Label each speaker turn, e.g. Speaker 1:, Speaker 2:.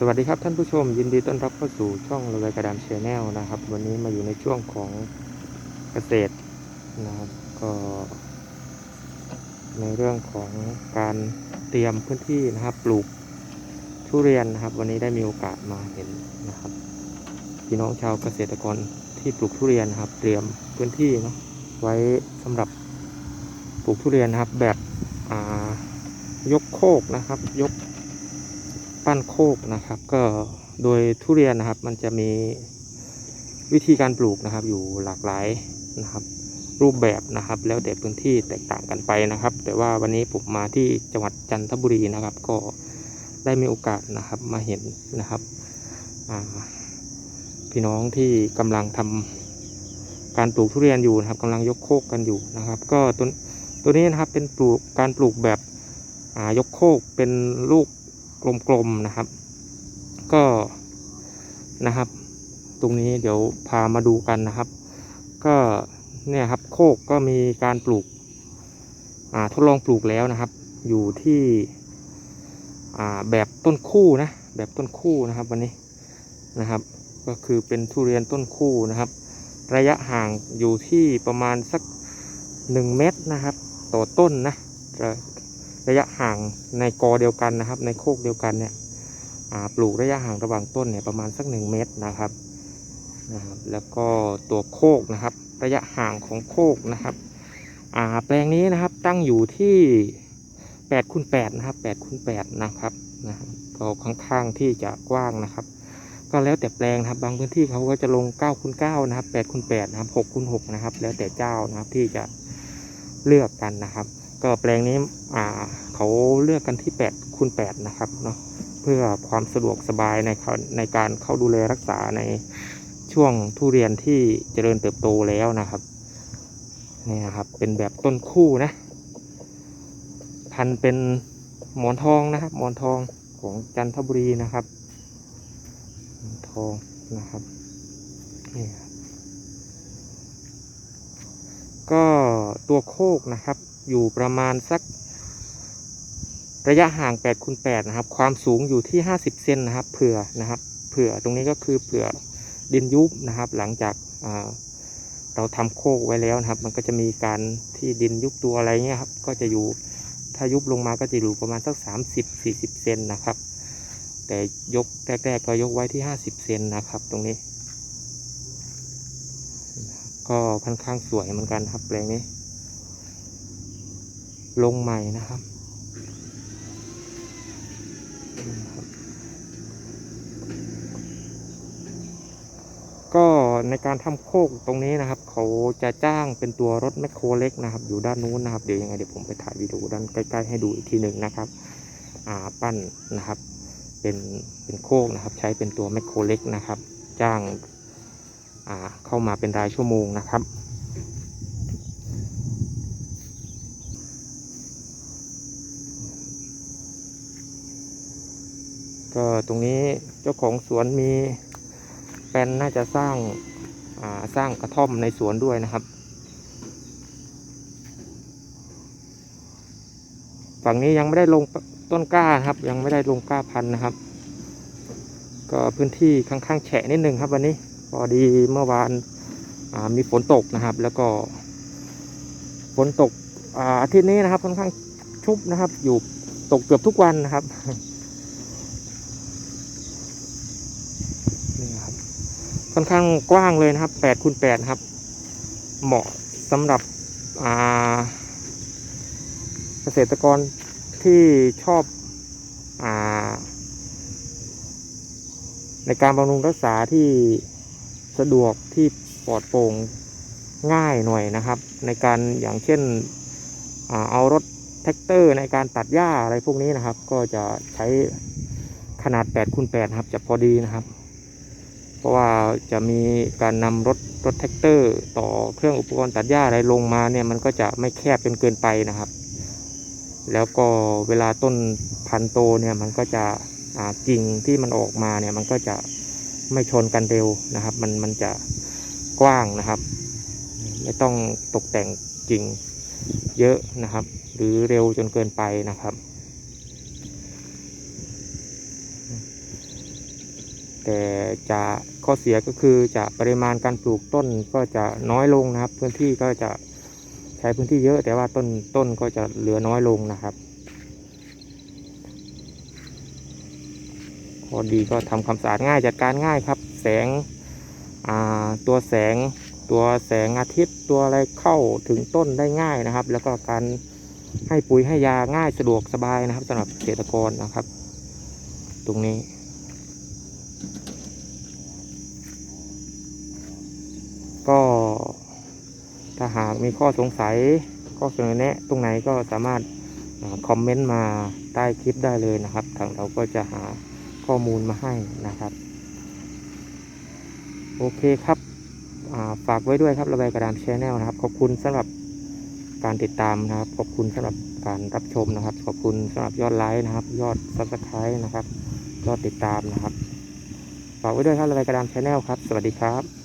Speaker 1: สวัสดีครับท่านผู้ชมยินดีต้อนรับเข้าสู่ช่องระเวกระดามชแนลนะครับ วันนี้มาอยู่ในช่วงของเกษตรนะครับก็ ในเรื่องของการเตรียมพื้นที่นะครับ ปลูกทุเรียนนะครับ วันนี้ได้มีโอกาสมาเห็นนะครับพี่น้องชาวเกษตรกรที่ปลูกทุเรียนนะครับ เตรียมพื้นที่เนาะไว้สำหรับปลูกทุเรียนนะครับ แบบยกโคกนะครับ ยก ปั้นโคกนะครับ ก็โดยทุเรียนนะครับ มันจะมีวิธีการปลูกนะครับ อยู่หลากหลายนะครับ รูปแบบนะครับ แล้วแต่พื้นที่แตกต่างกันไปนะครับ แต่ว่าวันนี้ผมมาที่จังหวัดจันทบุรีนะครับ ก็ได้มีโอกาสนะครับมาเห็นนะครับพี่น้องที่กำลังทำการปลูกทุเรียนอยู่นะครับกำลังยกโคกกันอยู่นะครับ ก็ตัวตัวนี้นะครับเป็นปลูกการปลูกแบบยกโคกเป็นลูก กลมๆนะครับ ก็นะครับ ตรงนี้เดี๋ยวพามาดูกันนะครับ ก็เนี่ยครับโคกก็มีการปลูกทดลองปลูกแล้วนะครับ อยู่ที่แบบต้นคู่นะแบบต้นคู่นะครับวันนี้นะครับ ก็คือเป็นทุเรียนต้นคู่นะครับ ระยะห่างอยู่ที่ประมาณสักหนึ่งเมตรนะครับ ต่อต้นนะ ระยะห่างในกอเดียวกันนะครับ ในโคกเดียวกันเนี่ยปลูกระยะห่างระหว่างต้นเนี่ยประมาณสักหนึ่งเมตรนะครับนะครับ แล้วก็ตัวโคกนะครับ ระยะห่างของโคกนะครับแปลงนี้นะครับตั้งอยู่ที่8คูณ8นะครับ8คูณ8นะครับนะครับก็ค่อนข้างที่จะกว้างนะครับ ก็แล้วแต่แปลงนะครับบางพื้นที่เขาก็จะลง9คูณ9นะครับ8คูณ8นะครับ6คูณ6นะครับ แล้วแต่เจ้านะครับที่จะเลือกกันนะครับ ก็แปลงนี้อ่าเขาเลือกกันที่8คูณ8นะครับเนาะเพื่อความสะดวกสบายในในการเข้าดูแลรักษาในช่วงทุเรียนที่เจริญเติบโตแล้วนะครับนี่นะครับเป็นแบบต้นคู่นะ พันเป็นหมอนทองนะครับ หมอนทองของจันทบุรีนะครับหมอนทองนะครับนี่ก็ตัวโคกนะครับ อยู่ประมาณสัก ระยะห่าง8คูณ8นะครับ ความสูงอยู่ที่ 50 เซนนะครับ เผื่อนะครับ เผื่อตรงนี้ก็คือเผื่อดินยุบนะครับ หลังจากเราทำโคกไว้แล้วนะครับ มันก็จะมีการที่ดินยุบตัวอะไรเงี้ยครับ ก็จะอยู่ถ้ายุบลงมาก็จะอยู่ประมาณสัก 30-40 เซนนะครับ แต่ยกแรกๆก็ยกไว้ที่ 50 เซนนะครับ ตรงนี้ ก็ค่อนข้างสวยเหมือนกันครับแปลงนี้ ลงใหม่นะครับก็ในการทำโคกตรงนี้นะครับ เขาจะจ้างเป็นตัวรถแมคโครเล็กนะครับ อยู่ด้านนู้นนะครับ เดี๋ยวยังไงเดี๋ยวผมไปถ่ายวิดีโอด้านใกล้ๆให้ดูอีกทีหนึ่งนะครับอ่าปั้นนะครับ เป็นเป็นโคกนะครับ ใช้เป็นตัวแมคโครเล็กนะครับ จ้างอ่าเข้ามาเป็นรายชั่วโมงนะครับ ก็ตรงนี้เจ้าของสวนมีแปลนน่าจะสร้างาสร้างกระท่อมในสวนด้วยนะครับ ฝั่งนี้ยังไม่ได้ลงต้นกล้าครับ ยังไม่ได้ลงกล้าพันธุ์นะครับ ก็พื้นที่ค่อนข้างแฉะนิดนึงครับวันนี้พอดีเมื่อวานามีฝนตกนะครับ แล้วก็ฝนตกอาทิตย์นี้นะครับค่อนข้างชุบนะครับ อยู่ตกเกือบทุกวันนะครับ นี่ครับ ค่อนข้างกว้างเลยนะครับ8คูณ8ครับ เหมาะสำหรับเกษตรกรที่ชอบอในการบำรุงรักษาที่สะดวกที่ปลอดโปร่งง่ายหน่อยนะครับ ในการอย่างเช่นอเอารถแท็กเตอร์ในการตัดหญ้าอะไรพวกนี้นะครับ ก็จะใช้ขนาด8คูณ8ครับจะพอดีนะครับ เพราะว่าจะมีการนำรถรถแท็กเตอร์ ต่อเครื่องอุปกรณ์ตัดหญ้าอะไรลงมาเนี่ยมันก็จะไม่แคบจนเกินไปนะครับ แล้วก็เวลาต้นพันธุ์โตเนี่ยมันก็จะกิ่งที่มันออกมาเนี่ยมันก็จะไม่ชนกันเร็วนะครับ มันมันจะกว้างนะครับ ไม่ต้องตกแต่งกิ่งเยอะนะครับ หรือเร็วจนเกินไปนะครับ แต่จะข้อเสียก็คือจะปริมาณการปลูกต้นก็จะน้อยลงนะครับ พื้นที่ก็จะใช้พื้นที่เยอะ แต่ว่าต้นต้นก็จะเหลือน้อยลงนะครับข้อดีก็ทำความสะอาดง่ายจัดการง่ายครับ แสงตัวแสงตัวแสงอาทิตย์ตัวอะไรเข้าถึงต้นได้ง่ายนะครับ แล้วก็การให้ปุ๋ยให้ยาง่ายสะดวกสบายนะครับสำหรับเกษตรกรนะครับ ตรงนี้ ก็ถ้าหากมีข้อสงสัยข้อเสนอแนะตรงไหนก็สามารถคอมเมนต์มาใต้คลิปได้เลยนะครับ ทางเราก็จะหาข้อมูลมาให้นะครับ โอเคครับาฝากไว้ด้วยครับระบายกระดานชแนลนะครับ ขอบคุณสำหรับการติดตามนะครับ ขอบคุณสำหรับการรับชมนะครับ ขอบคุณสำหรับยอดไลค์นะครับ ยอดซับสไครต์นะครับ ยอดติดตามนะครับ ฝากไว้ด้วยครับระบายกระดานชแนลครับ สวัสดีครับ